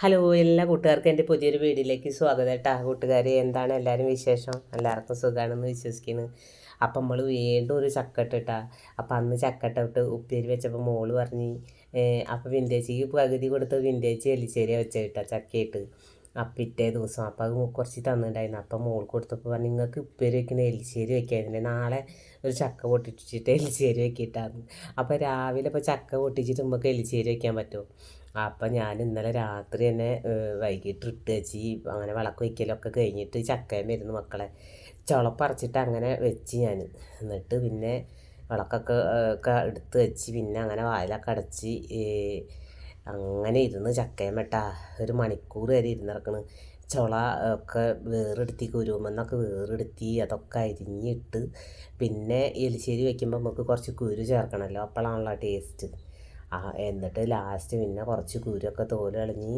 Hello എല്ലാ കൂട്ടുകാർക്കും എന്റെ പുതിയൊരു വീഡിയോയിലേക്ക് സ്വാഗതം കേട്ടോ. കൂട്ടുകാർ എന്താണ് എല്ലാവരും വിശേഷം? എല്ലാവർക്കും സുഖമാണെന്ന് വിശ്വസിക്കുന്നു. അപ്പം നമ്മൾ വീണ്ടും ഒരു ചക്കട്ട ഇട്ടാ അപ്പം അന്ന് ചക്കട്ട ഇട്ട് ഉപ്പേരി വെച്ചപ്പോൾ മോൾ പറഞ്ഞ് അപ്പം വിന്റേജിക്ക് പകുതി കൊടുത്ത് വിന്റേജ് എലിശ്ശേരി വെച്ചിട്ടാ ചക്കയിട്ട്. അപ്പം പിറ്റേ ദിവസം അപ്പം അത് കുറച്ച് തന്നിട്ടുണ്ടായിരുന്നു അപ്പം മോൾ കൊടുത്തപ്പോൾ പറഞ്ഞു നിങ്ങൾക്ക് ഉപ്പേരി വെക്കുന്ന എലിശ്ശേരി വെക്കാതില്ലേ നാളെ ഒരു ചക്ക പൊട്ടിച്ചിട്ട് എലിശ്ശേരി വെക്കിയിട്ടാണ് അപ്പോൾ രാവിലെ ഇപ്പോൾ ചക്ക പൊട്ടിച്ചിട്ട് നമുക്ക് എലിശ്ശേരി വെക്കാൻ പറ്റുമോ അപ്പം ഞാൻ ഇന്നലെ രാത്രി തന്നെ വൈകിട്ട് ഇട്ട് വെച്ച് അങ്ങനെ വിളക്ക് വയ്ക്കലൊക്കെ കഴിഞ്ഞിട്ട് ചക്കയും വരുന്നു മക്കളെ ചുളപ്പറച്ചിട്ട് അങ്ങനെ വെച്ച് ഞാൻ എന്നിട്ട് പിന്നെ വിളക്കൊക്കെ ഒക്കെ എടുത്ത് വെച്ച് പിന്നെ അങ്ങനെ വായിലൊക്കെ അടച്ച് അങ്ങനെ ഇരുന്ന് ചക്കയും വെട്ടാ. ഒരു മണിക്കൂർ വരെ ഇരുന്നിറക്കണ് ചുള ഒക്കെ വേറെടുത്തി കുരുമെന്നൊക്കെ വേറെടുത്തി അതൊക്കെ അരിഞ്ഞിട്ട് പിന്നെ എലിശ്ശേരി വെക്കുമ്പോൾ നമുക്ക് കുറച്ച് കുരു ചേർക്കണമല്ലോ. അപ്പോഴാണല്ലോ ടേസ്റ്റ് ആ എന്നിട്ട് ലാസ്റ്റ് പിന്നെ കുറച്ച് കുരുവൊക്കെ തോൽ കളഞ്ഞ്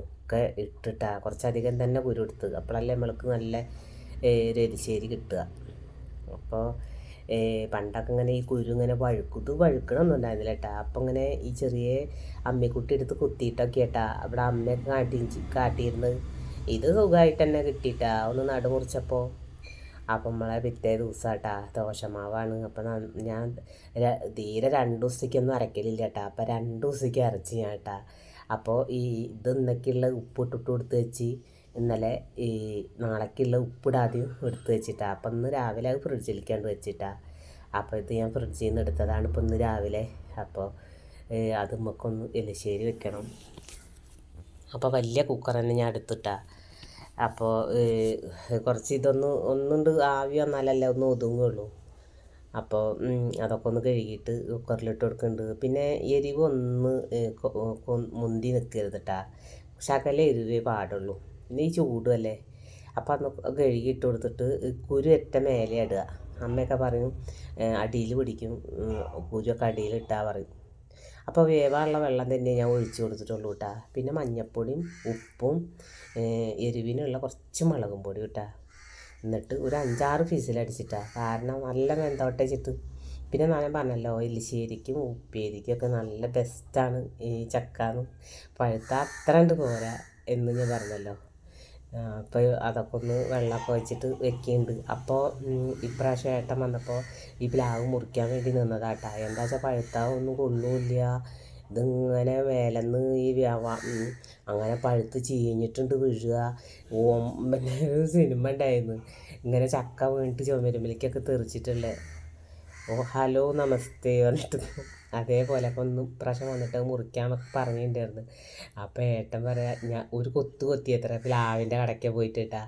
ഒക്കെ ഇട്ടിട്ടാ. കുറച്ചധികം തന്നെ കുരു എടുത്ത്. അപ്പോഴല്ലേ നമ്മൾക്ക് നല്ല ഒരു എരിശ്ശേരി കിട്ടുക. അപ്പോൾ പണ്ടൊക്കെ ഇങ്ങനെ ഈ കുരു ഇങ്ങനെ വഴുക്കും ഇത് വഴുക്കണമൊന്നും ഉണ്ടായിരുന്നില്ല അപ്പം ഇങ്ങനെ ഈ ചെറിയ അമ്മിക്കുട്ടി എടുത്ത് കുത്തിയിട്ടൊക്കെ കേട്ടാ അവിടെ അമ്മയൊക്കെ കാട്ടി കാട്ടിയിരുന്നത് ഇത് സുഖമായിട്ട് തന്നെ കിട്ടിയിട്ടാ ഒന്ന് നടുമുറിച്ചപ്പോൾ അപ്പം നമ്മളെ പിറ്റേ ദിവസമാട്ടാ ദോശമാവാണ്. അപ്പം ഞാൻ തീരെ രണ്ട് ദിവസത്തേക്കൊന്നും അരക്കലില്ല കേട്ടാ അപ്പം രണ്ട് ദിവസത്തേക്ക് അരച്ച് ഞാൻ കേട്ടാ അപ്പോൾ ഈ ഇത് ഇന്നൊക്കെയുള്ള ഉപ്പിട്ടിട്ട് കൊടുത്ത് വെച്ച് ഇന്നലെ ഈ നാളേക്കുള്ള ഉപ്പിടാതെയും എടുത്ത് വെച്ചിട്ടാ. അപ്പം ഇന്ന് രാവിലെ അത് ഫ്രിഡ്ജിലേക്കാണ്ട് വെച്ചിട്ടാ. അപ്പോൾ ഇത് ഞാൻ ഫ്രിഡ്ജിൽ നിന്ന് എടുത്തതാണ് ഇപ്പോൾ ഇന്ന് രാവിലെ. അപ്പോൾ അത് നമുക്കൊന്ന് എലിശ്ശേരി വെക്കണം. അപ്പോൾ വലിയ കുക്കർ തന്നെ ഞാൻ എടുത്തിട്ടാ. അപ്പോൾ കുറച്ച് ഇതൊന്ന് ഒന്നുണ്ട് ആവി വന്നാലല്ല ഒന്ന് ഒതുങ്ങുള്ളൂ. അപ്പോൾ അതൊക്കെ ഒന്ന് കഴുകിയിട്ട് കുക്കറിലിട്ട് കൊടുക്കുന്നുണ്ട് പിന്നെ എരിവ് ഒന്ന് മുന്തി നിൽക്കരുത് കേട്ടാ ശകല എരിവേ പാടുള്ളൂ. പിന്നെ ഈ ചൂടുമല്ലേ അപ്പോൾ അന്ന് കഴുകിയിട്ട് കൊടുത്തിട്ട് കുരു ഒറ്റ മേലെ ഇടുക. അമ്മയൊക്കെ പറയും അടിയിൽ പിടിക്കും. കുരുവൊക്കെ അടിയിൽ ഇട്ടാൽ പറയും. അപ്പോൾ വേവാനുള്ള വെള്ളം തന്നെ ഞാൻ ഒഴിച്ച് കൊടുത്തിട്ടുള്ളൂ കേട്ടോ പിന്നെ മഞ്ഞൾപ്പൊടിയും ഉപ്പും എരിവിനുള്ള കുറച്ച് മുളകും പൊടി കേട്ടോ എന്നിട്ട് ഒരു അഞ്ചാറ് ഫീസിലടിച്ചിട്ടാ കാരണം നല്ല വെന്തോട്ടെ പിന്നെ ഞാൻ പറഞ്ഞല്ലോ എലിശ്ശേരിക്കും ഉപ്പേരിക്കൊക്കെ നല്ല ബെസ്റ്റാണ് ഈ ചക്കാന്ന്. പഴുത്ത അത്ര ഉണ്ട് പോരാ എന്ന് ഞാൻ പറഞ്ഞല്ലോ. അപ്പോൾ അതൊക്കെ ഒന്ന് വെള്ളമൊക്കെ വെച്ചിട്ട് വെക്കുന്നുണ്ട് അപ്പോൾ ഇപ്രാവശ്യം ഏട്ടൻ വന്നപ്പോൾ ഈ പ്ലാവ് മുറിക്കാൻ വേണ്ടി നിന്നതാട്ടാ. എന്താ വെച്ചാൽ പഴുത്താൽ ഒന്നും കൊള്ളുമില്ല ഇതിങ്ങനെ മേലെന്ന് ഈ അങ്ങനെ പഴുത്ത് ചീഞ്ഞിട്ടുണ്ട് വീഴുക. ഓം പിന്നെ സിനിമ ഉണ്ടായിരുന്നു. ഇങ്ങനെ ചക്ക വീണിട്ട് ചുമരുമ്പിലേക്കൊക്കെ തെറിച്ചിട്ടുള്ളത് ഓ ഹലോ നമസ്തേ പറഞ്ഞിട്ട് അതേപോലെ അപ്പം ഒന്ന് പ്രാവശ്യം വന്നിട്ട് മുറിക്കാൻ പറഞ്ഞിട്ടുണ്ടായിരുന്നു. അപ്പോൾ ഏട്ടൻ പറയാ ഞാൻ ഒരു കൊത്തു കൊത്ത് കൊത്തിയത്ര പ്ലാവിന്റെ കടയ്ക്ക് പോയിട്ട് കേട്ടാ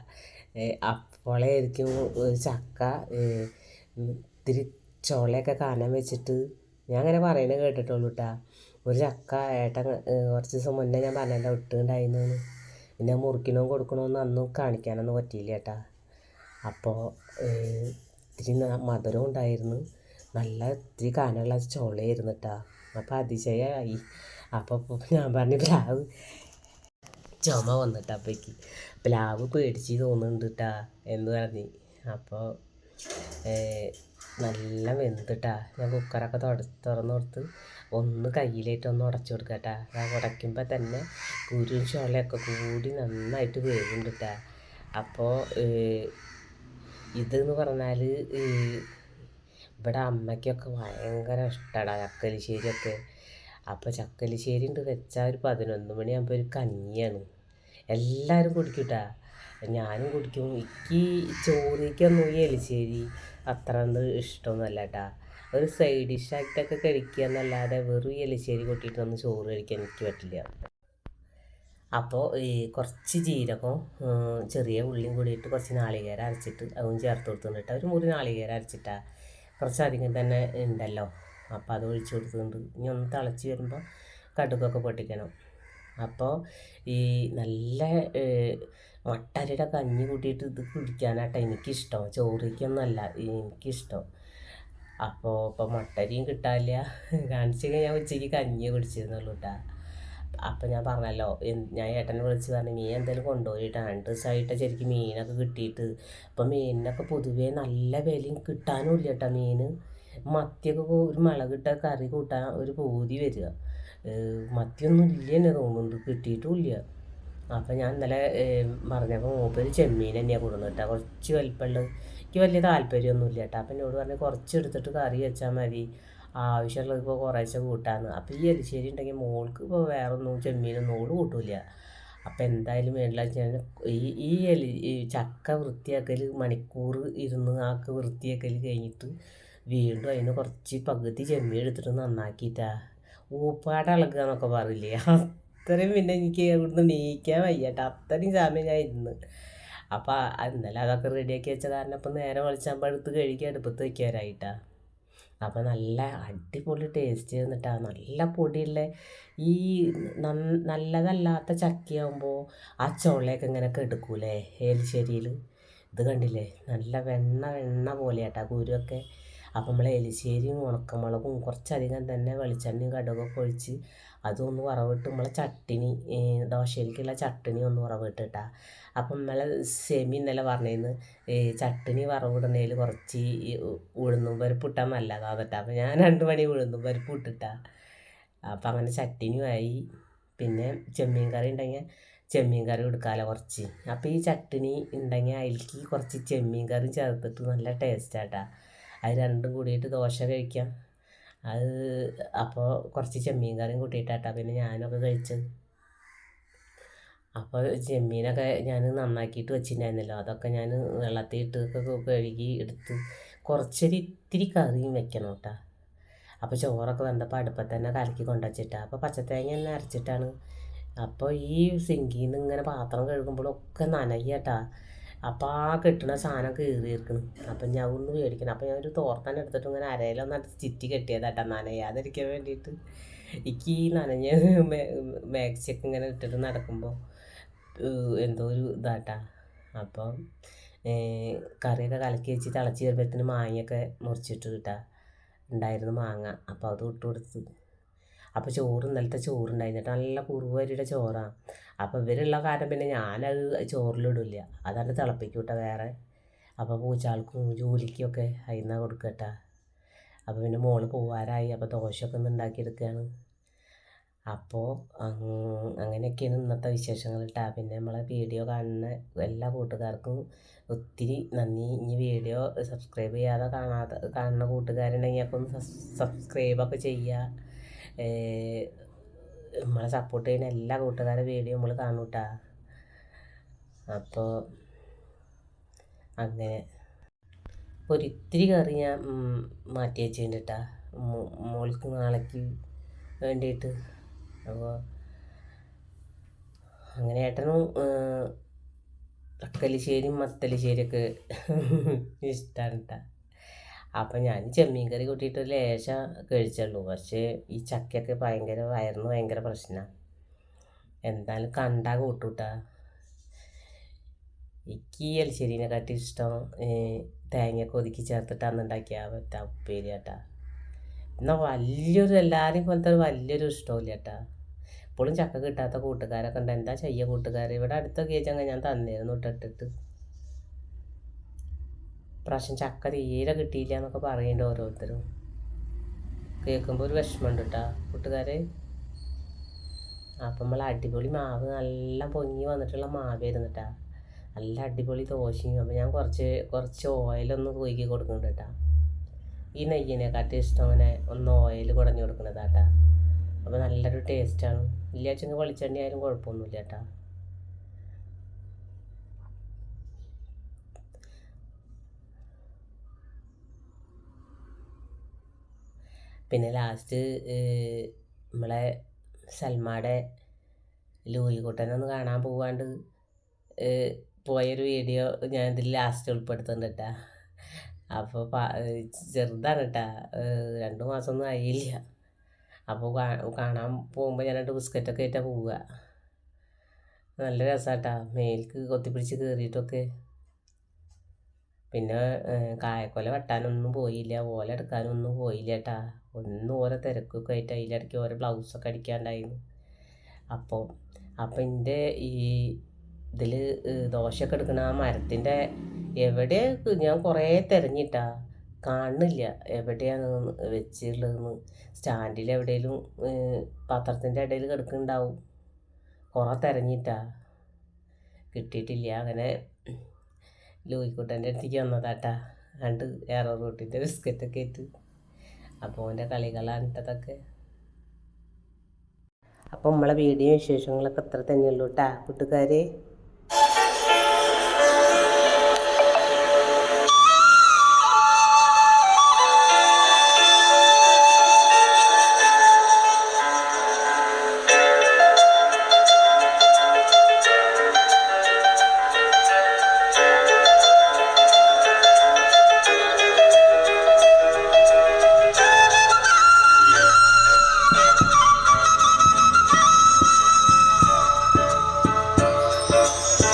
അപ്പോളായിരിക്കും ഒരു ചക്ക ഇത്തിരി ചുളയൊക്കെ കാണാൻ വെച്ചിട്ട് ഞാൻ അങ്ങനെ പറയുന്നത് കേട്ടിട്ടുള്ളൂ കേട്ടാ ഒരു ചക്ക ഏട്ടൻ കുറച്ച് ദിവസം മുന്നേ ഞാൻ പറഞ്ഞല്ലോ ഇട്ടുണ്ടായിരുന്നു പിന്നെ മുറിക്കണോ കൊടുക്കണോന്ന് അന്നും കാണിക്കാനൊന്നും പറ്റിയില്ല ചേട്ടാ അപ്പോൾ ഇത്തിരി മധുരം ഉണ്ടായിരുന്നു. നല്ല ഇത്തിരി കനമുള്ള ചോളയായിരുന്നു കേട്ടോ അപ്പോൾ അതിശയമായി അപ്പോൾ ഞാൻ പറഞ്ഞു പ്ലാവ്. ചുമ വന്നിട്ട് അപ്പേക്ക് പ്ലാവ് പേടിച്ച് തോന്നുന്നുണ്ട് കേട്ടാ എന്ന് പറഞ്ഞ്. അപ്പോൾ നല്ല വെന്തിട്ടാ. ഞാൻ കുക്കറൊക്കെ തുട തുറന്നു കൊടുത്ത് ഒന്ന് കയ്യിലേറ്റ് ഒന്ന് ഉടച്ചു കൊടുക്കട്ടാ. ഞാൻ ഉടയ്ക്കുമ്പോൾ തന്നെ കുരും ചുളയൊക്കെ കൂടി നന്നായിട്ട് വേവുണ്ട് കേട്ടാ അപ്പോൾ ഇതെന്ന് പറഞ്ഞാൽ ഇവിടെ അമ്മയ്ക്കൊക്കെ ഭയങ്കര ഇഷ്ടമാണ് ചക്കലിശ്ശേരിയൊക്കെ. അപ്പോൾ ചക്കലിശ്ശേരി ഉണ്ട് വെച്ചാൽ ഒരു പതിനൊന്ന് മണിയാകുമ്പോൾ ഒരു കഞ്ഞിയാണ്. എല്ലാവരും കുടിക്കൂട്ടാ. ഞാനും കുടിക്കും. എനിക്ക് ചോറിക്കൊന്നും ഈ എലിശ്ശേരി അത്ര കണ്ട് ഇഷ്ടമൊന്നുമല്ല കേട്ടാ ഒരു സൈഡ് ഡിഷായിട്ടൊക്കെ കഴിക്കുക എന്നല്ലാതെ വെറും എലിശ്ശേരി കൂട്ടിയിട്ടൊന്നും ചോറ് കഴിക്കാൻ എനിക്ക് പറ്റില്ല. അപ്പോൾ ഈ കുറച്ച് ജീരകം ചെറിയ ഉള്ളിയും കൂടിയിട്ട് കുറച്ച് നാളികേരം അരച്ചിട്ട് അതും ചേർത്ത് കൊടുത്തിട്ട് ഒരു മുറി നാളികേരം അരച്ചിട്ടാണ് കുറച്ചധികം തന്നെ ഉണ്ടല്ലോ. അപ്പോൾ അത് ഒഴിച്ചു കൊടുക്കുന്നുണ്ട്. ഇനി ഒന്ന് തിളച്ച് വരുമ്പോൾ കടുകൊക്കെ പൊട്ടിക്കണം. അപ്പോൾ ഈ നല്ല മട്ടരിയുടെ കഞ്ഞി കൂട്ടിയിട്ട് ഇത് കുടിക്കാനാട്ടോ എനിക്കിഷ്ടം. ചോറിക്കൊന്നല്ല എനിക്കിഷ്ടം. അപ്പോൾ ഇപ്പോൾ മട്ടരിയും കിട്ടാനില്ല. കാണിച്ചു കഴിഞ്ഞാൽ ഉച്ചയ്ക്ക് കഞ്ഞി കുടിച്ചിരുന്നുള്ളൂ കേട്ടോ അപ്പം ഞാൻ പറഞ്ഞല്ലോ ഞാൻ ഏട്ടനെ വിളിച്ച് പറഞ്ഞു മീൻ എന്തായാലും കൊണ്ടുപോയിട്ട് രണ്ട് ദിവസമായിട്ട് ശരിക്കും മീനൊക്കെ കിട്ടിയിട്ട് അപ്പം മീനിനൊക്കെ പൊതുവേ നല്ല വിലയും കിട്ടാനും ഇല്ല കേട്ടോ മീൻ മത്തിയൊക്കെ ഒരു മുളകിട്ട കറി കൂട്ടാൻ ഒരു പൂതി വരിക. മത്തിയൊന്നും ഇല്ല തന്നെ തോന്നുന്നുണ്ട് കിട്ടിയിട്ടും ഇല്ല. അപ്പം ഞാൻ ഇന്നലെ പറഞ്ഞപ്പോൾ മൂപ്പര് ചെമ്മീൻ തന്നെയാണ് കൊടുക്കുന്നത് കേട്ടോ കുറച്ച് വലിപ്പമുള്ളത് എനിക്ക് വലിയ താല്പര്യമൊന്നുമില്ല കേട്ടോ അപ്പം എന്നോട് പറഞ്ഞാൽ കുറച്ച് എടുത്തിട്ട് കറി വെച്ചാൽ മതി. ആവശ്യമുള്ളത് ഇപ്പോൾ കുറേശ്ശെ കൂട്ടാന്ന്. അപ്പോൾ ഈ എരിശ്ശേരി ഉണ്ടെങ്കിൽ മോൾക്ക് ഇപ്പോൾ വേറൊന്നും ചെമ്മീനൊന്നും ഓൾ കൂട്ടില്ല. അപ്പം എന്തായാലും വേണ്ടില്ല വെച്ചാൽ ഈ ഈ എലി ഈ ചക്ക വൃത്തിയാക്കൽ മണിക്കൂർ ഇരുന്ന് ആക്ക് വൃത്തിയാക്കൽ കഴിഞ്ഞിട്ട് വീണ്ടും അതിന് കുറച്ച് പകുതി ചെമ്മീൻ എടുത്തിട്ട് നന്നാക്കിയിട്ടാ. ഊപ്പാട് ഇളകുക എന്നൊക്കെ പറയില്ലേ? അത്രയും പിന്നെ എനിക്ക് ഇവിടുന്ന് നീക്കാൻ വയ്യാട്ട. അത്രയും സമയം ഞാൻ ഇരുന്ന്. അപ്പോൾ ഇന്നലെ അതൊക്കെ റെഡിയാക്കി വെച്ച കാരണം ഇപ്പം നേരെ വെളിച്ചാകുമ്പോൾ എടുത്ത് കഴുകി അടുപ്പത്ത് വയ്ക്കാനായിട്ടാ അപ്പോൾ നല്ല അടിപൊളി ടേസ്റ്റ് എന്നിട്ടാ നല്ല പൊടിയുള്ള ഈ നല്ലതല്ലാത്ത ചക്കയാകുമ്പോൾ ആ ചുളയൊക്കെ ഇങ്ങനെ കെടുക്കൂലേ? എലിശ്ശേരിയിൽ ഇത് കണ്ടില്ലേ? നല്ല വെണ്ണ വെണ്ണ പോലെയാട്ടാ കുരുവൊക്കെ. അപ്പോൾ നമ്മൾ എലിശ്ശേരിയും ഉണക്കമുളകും കുറച്ചധികം തന്നെ വെളിച്ചെണ്ണയും കടുകൊക്കെ ഒഴിച്ച് അതൊന്ന് വറവിട്ട് നമ്മളെ ചട്ടിനി ദോശയിലേക്കുള്ള ചട്ടിനി ഒന്ന് വറവിട്ടിട്ടാ. അപ്പം നമ്മളെ സെമി ഇന്നലെ പറഞ്ഞിരുന്നു ചട്ടിനി വറവിടുന്നതിൽ കുറച്ച് ഉഴുന്നും പരിപ്പ് ഇട്ടാൽ നല്ലതാണ് കേട്ടോ അപ്പം ഞാൻ രണ്ട് മണി ഉഴുന്നും പരിപ്പ് ഇട്ടിട്ടാ. അപ്പം അങ്ങനെ ചട്ടിനിയുമായി പിന്നെ ചെമ്മീൻ കറി ഉണ്ടെങ്കിൽ ചെമ്മീൻ കറി എടുക്കാമല്ലോ കുറച്ച്. അപ്പോൾ ഈ ചട്ടിനി ഉണ്ടെങ്കിൽ അതിലേക്ക് കുറച്ച് ചെമ്മീൻ കറി ചേർത്തിട്ട് നല്ല ടേസ്റ്റാട്ടാ അത് രണ്ടും കൂടിയിട്ട് ദോശ കഴിക്കാം. അത് അപ്പോൾ കുറച്ച് ചെമ്മീൻ കറിയും കൂട്ടിയിട്ടാ പിന്നെ ഞാനൊക്കെ കഴിച്ചത്. അപ്പോൾ ചെമ്മീനൊക്കെ ഞാൻ നന്നാക്കിയിട്ട് വെച്ചിട്ടുണ്ടായിരുന്നല്ലോ. അതൊക്കെ ഞാൻ വെള്ളത്തിൽ ഇട്ടൊക്കെ കഴുകി എടുത്ത് കുറച്ചൊരു ഇത്തിരി കറിയും വെക്കണം കേട്ടോ അപ്പോൾ ചോറൊക്കെ വന്നപ്പോൾ അടുപ്പത്ത് തന്നെ കലക്കി കൊണ്ടുവച്ചിട്ടാണ് അപ്പോൾ പച്ചത്തേങ്ങ തന്നെ അരച്ചിട്ടാണ്. അപ്പോൾ ഈ സിങ്കിൽ നിന്ന് ഇങ്ങനെ പാത്രം കഴുകുമ്പോഴൊക്കെ നനയ്യട്ടാ അപ്പോൾ ആ കെട്ടണ സാധനം കീറിയിരിക്കണം. അപ്പം ഞാൻ ഒന്ന് മേടിക്കണം. അപ്പം ഞാൻ ഒരു തോർത്താൻ എടുത്തിട്ട് ഇങ്ങനെ അരയിലൊന്ന് ചിറ്റി കെട്ടിയതാട്ടാ നനയാതിരിക്കാൻ വേണ്ടിയിട്ട് എനിക്ക് ഈ നനഞ്ഞ മാക്സിയൊക്കെ ഇങ്ങനെ ഇട്ടിട്ട് നടക്കുമ്പോൾ എന്തോ ഒരു ഇതാട്ടാ. അപ്പം കറിയൊക്കെ കലക്കി വെച്ച് തിളച്ച് വരുമ്പോഴത്തേന് മാങ്ങയൊക്കെ മുറിച്ചിട്ട് കിട്ടുക ഉണ്ടായിരുന്നു മാങ്ങ. അപ്പോൾ അത് ഇട്ട് കൊടുത്ത് അപ്പോൾ ചോറ് ഇന്നലത്തെ ചോറുണ്ടായിരുന്നു. നല്ല കുറുവരിയുടെ ചോറാണ് അപ്പോൾ ഇവരുള്ള കാരണം പിന്നെ ഞാനത് ചോറിലിടില്ല അതാണ് തിളപ്പിക്കൂട്ട വേറെ. അപ്പോൾ പൂച്ചാൾക്കും ജോലിക്കൊക്കെ അതിൽ കൊടുക്കട്ടാ. അപ്പോൾ പിന്നെ മോൾ പോവാറായി. അപ്പോൾ ദോശയൊക്കെ ഒന്ന് ഉണ്ടാക്കിയെടുക്കുകയാണ് അപ്പോൾ അങ്ങനെയൊക്കെയാണ് ഇന്നത്തെ വിശേഷങ്ങൾ കേട്ടോ പിന്നെ നമ്മളെ വീഡിയോ കാണുന്ന എല്ലാ കൂട്ടുകാർക്കും ഒത്തിരി നന്ദി. ഇനി വീഡിയോ സബ്സ്ക്രൈബ് ചെയ്യാതെ കാണാതെ കാണുന്ന കൂട്ടുകാരുണ്ടെങ്കിൽ അപ്പോൾ സബ്സ്ക്രൈബൊക്കെ ചെയ്യുക നമ്മളെ സപ്പോർട്ട് ചെയ്യുന്ന എല്ലാ കൂട്ടുകാരുടെ വീഡിയോ നമ്മൾ കാണും കേട്ടാ അപ്പോൾ അങ്ങനെ ഒരിത്തിരി കറി ഞാൻ മാറ്റി വെച്ചിട്ടുണ്ട് കേട്ടാ മോൾക്ക് നാളേക്ക് വേണ്ടിയിട്ട്. അപ്പോൾ അങ്ങനെ ഏട്ടനും തക്കലിശ്ശേരിയും മത്തലിശ്ശേരിയൊക്കെ ഇഷ്ടമാണ് കേട്ടോ അപ്പം ഞാൻ ചെമ്മീൻ കറി കൂട്ടിയിട്ട് ലേശം കഴിച്ചുള്ളൂ പക്ഷേ ഈ ചക്കയൊക്കെ ഭയങ്കര വയറിന് ഭയങ്കര പ്രശ്നമാണ് എന്തായാലും കണ്ടാൽ കൂട്ടൂട്ടാ. എനിക്ക് ഈ എലിശ്ശേരിനെ കാട്ടി ഇഷ്ടം തേങ്ങയൊക്കെ ഒതുക്കി ചേർത്തിട്ട് അന്ന് ഉണ്ടാക്കിയാൽ പറ്റാ ഉപ്പേരി ചേട്ടാ എന്നാൽ വലിയൊരു എല്ലാവരെയും പോലത്തെ ഒരു വലിയൊരു ഇഷ്ടമില്ല ചേട്ടാ ഇപ്പോഴും ചക്ക കിട്ടാത്ത കൂട്ടുകാരൊക്കെ ഉണ്ട്. എന്താ ചെയ്യുക കൂട്ടുകാർ ഇവിടെ അടുത്തൊക്കെ കേച്ചങ്ങ് ഞാൻ തന്നിരുന്നു ഇട്ടിട്ട്. പ്രാവശ്യം ചക്ക തീരെ കിട്ടിയില്ല എന്നൊക്കെ പറയുന്നുണ്ട് ഓരോരുത്തരും. കേൾക്കുമ്പോൾ ഒരു വിഷമമുണ്ട് കേട്ടോ കൂട്ടുകാരെ. അപ്പം നമ്മൾ അടിപൊളി മാവ് നല്ല പൊങ്ങി വന്നിട്ടുള്ള മാവായിരുന്നു കേട്ടോ നല്ല അടിപൊളി ദോശയും. അപ്പോൾ ഞാൻ കുറച്ച് കുറച്ച് ഓയിലൊന്ന് കൊയ്ക്കി കൊടുക്കുന്നുണ്ട് കേട്ടോ ഈ നെയ്യിനെക്കാട്ടി ഇഷ്ടം അങ്ങനെ ഒന്ന് ഓയിൽ കുടഞ്ഞു കൊടുക്കുന്നതാട്ടാ അപ്പോൾ നല്ലൊരു ടേസ്റ്റാണ് ഇല്ലാച്ചെങ്കിൽ വെളിച്ചെണ്ണ ആയാലും കുഴപ്പമൊന്നുമില്ല കേട്ടോ പിന്നെ ലാസ്റ്റ് നമ്മളെ സൽമാടെ ലൂയിക്കുട്ടനൊന്ന് കാണാൻ പോവാണ്ട് പോയൊരു വീഡിയോ ഞാൻ ഇതിൽ ലാസ്റ്റ് ഉൾപ്പെടുത്തുന്നുണ്ട് കേട്ടാ അപ്പോൾ ചെറുതാണ് കേട്ടാ രണ്ട് മാസമൊന്നും ആയില്ല. അപ്പോൾ കാണാൻ പോകുമ്പോൾ ഞാൻ രണ്ട് ബിസ്ക്കറ്റൊക്കെ ആയിട്ടാണ് പോവുക. നല്ല രസമാട്ടാ മേൽക്ക് കൊത്തിപ്പിടിച്ച് കയറിയിട്ടൊക്കെ പിന്നെ കായക്കൊല വെട്ടാനൊന്നും പോയില്ല ഓല എടുക്കാനൊന്നും പോയില്ല കേട്ടാ ഒന്നും ഓരോ തിരക്കൊക്കെ ആയിട്ട് അതിലിടയ്ക്ക് ഓരോ ബ്ലൗസൊക്കെ അടിക്കാണ്ടായിരുന്നു അപ്പോൾ അപ്പം എന്റെ ഈ ഇതിൽ ദോശയൊക്കെ എടുക്കുന്ന ആ മരത്തിന്റെ എവിടെ ഞാൻ കുറേ തിരഞ്ഞിട്ടാ. കാണുന്നില്ല എവിടെയാണ് വെച്ചിട്ടുള്ളതെന്ന് സ്റ്റാൻഡിൽ എവിടെയെങ്കിലും പാത്രത്തിന്റെ ഇടയിൽ കിടക്കുന്നുണ്ടാവും കുറേ തിരഞ്ഞിട്ടാ. കിട്ടിയിട്ടില്ല. അങ്ങനെ ലൂയിക്കുട്ടന്റെ അടുത്തേക്ക് വന്നതാട്ടാ. രണ്ട് എയറോ റൂട്ടിന്റെ ബിസ്ക്കറ്റൊക്കെ ഇട്ട്. അപ്പോൾ അവന്റെ കളികളാണ് ഇട്ടതൊക്കെ. അപ്പോൾ നമ്മളെ വീഡിയോ വിശേഷങ്ങളൊക്കെ അത്ര തന്നെയുള്ളൂ കേട്ടാ കൂട്ടുകാരെ. Yeah.